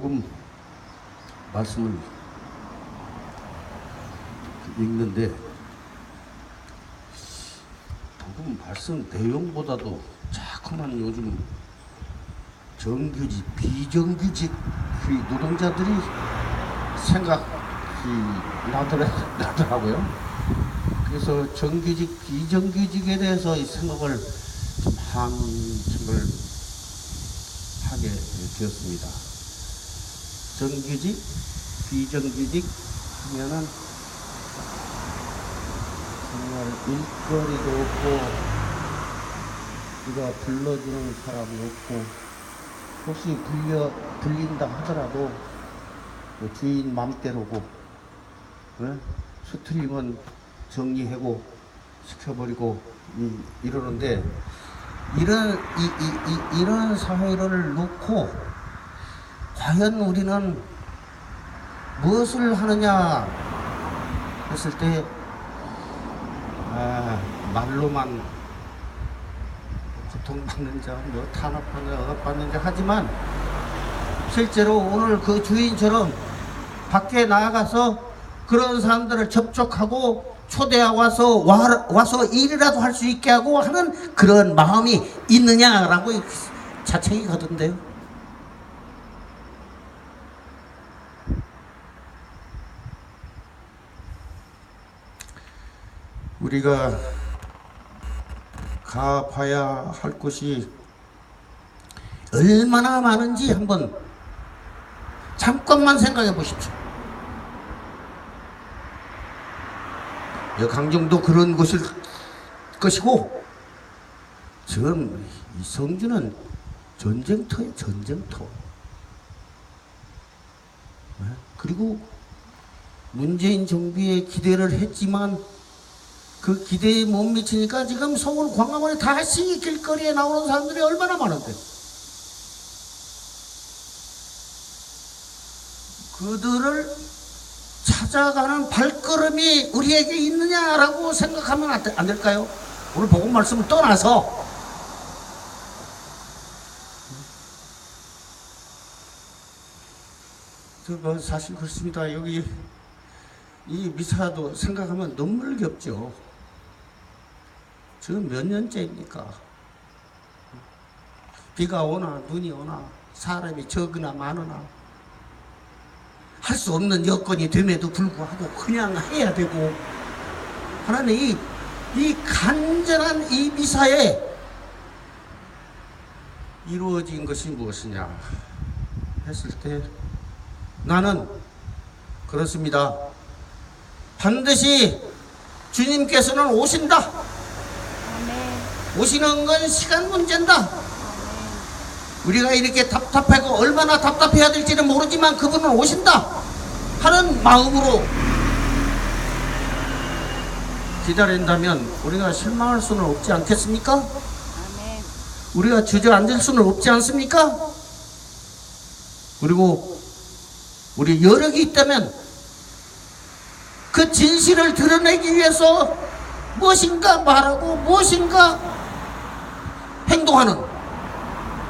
복음 말씀을 읽는데 복음 말씀 내용보다도 자꾸만 요즘 정규직, 비정규직 그 노동자들이 생각이 나더라, 나더라고요. 그래서 정규직, 비정규직에 대해서 이 생각을 좀 한층을 하게 되었습니다. 정규직, 비정규직 하면은 정말 일거리도 없고 누가 불러주는 사람이 없고 혹시 불려 불린다 하더라도 뭐 주인 맘대로고 예? 수틀리면 정리하고 시켜버리고 이, 이러는데 이런 이, 이, 이, 이런 사회를 놓고 과연 우리는 무엇을 하느냐 했을 때 아, 말로만 고통받는 자, 뭐 탄압받는 자, 억압받는 자 하지만 실제로 오늘 그 주인처럼 밖에 나가서 그런 사람들을 접촉하고 초대하고 와서 와, 와서 일이라도 할 수 있게 하고 하는 그런 마음이 있느냐라고 자책이 가던데요. 우리가 가봐야 할 곳이 얼마나 많은지 한번 잠깐만 생각해 보십시오. 여 강정도 그런 곳일 것이고 지금 이 성주는 전쟁터예요 전쟁터. 네? 그리고 문재인 정부에 기대를 했지만 그 기대에 못 미치니까 지금 서울 광화문에 다시 길거리에 나오는 사람들이 얼마나 많은데 그들을 찾아가는 발걸음이 우리에게 있느냐라고 생각하면 안, 될까요? 오늘 복음 말씀을 떠나서 사실 그렇습니다. 여기 이 미사도 생각하면 눈물겹죠. 지금 몇 년째입니까? 비가 오나 눈이 오나 사람이 적으나 많으나 할 수 없는 여건이 됨에도 불구하고 그냥 해야 되고 하나님 이, 이 간절한 이 미사에 이루어진 것이 무엇이냐 했을 때 나는 그렇습니다. 반드시 주님께서는 오신다. 오시는 건 시간 문제다. 우리가 이렇게 답답하고 얼마나 답답해야 될지는 모르지만 그분은 오신다 하는 마음으로 기다린다면 우리가 실망할 수는 없지 않겠습니까? 우리가 주저앉을 수는 없지 않습니까? 그리고 우리 여력이 있다면 그 진실을 드러내기 위해서 무엇인가 말하고 무엇인가 행동하는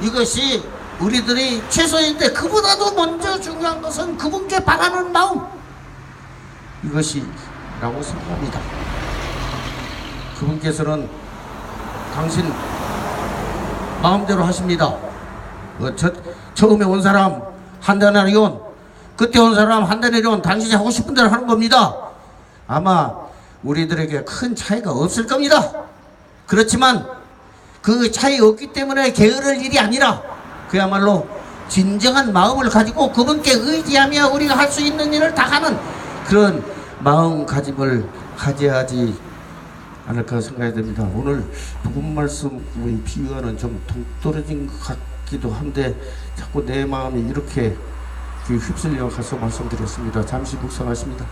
이것이 우리들이 최소인데 그보다도 먼저 중요한 것은 그분께 바라는 마음 이것이라고 생각합니다. 그분께서는 당신 마음대로 하십니다. 어, 저, 처음에 온 사람 한달 내려온 그때 온 사람 한달 내려온 당신이 하고 싶은 대로 하는 겁니다. 아마 우리들에게 큰 차이가 없을 겁니다. 그렇지만 그 차이 없기 때문에 게으를 일이 아니라 그야말로 진정한 마음을 가지고 그분께 의지하며 우리가 할 수 있는 일을 다 하는 그런 마음가짐을 가져야지 않을까 생각이 됩니다. 오늘 복음 말씀의 비유와는 좀 동떨어진 것 같기도 한데 자꾸 내 마음이 이렇게 그 휩쓸려 가서 말씀드렸습니다. 잠시 묵상하십니다.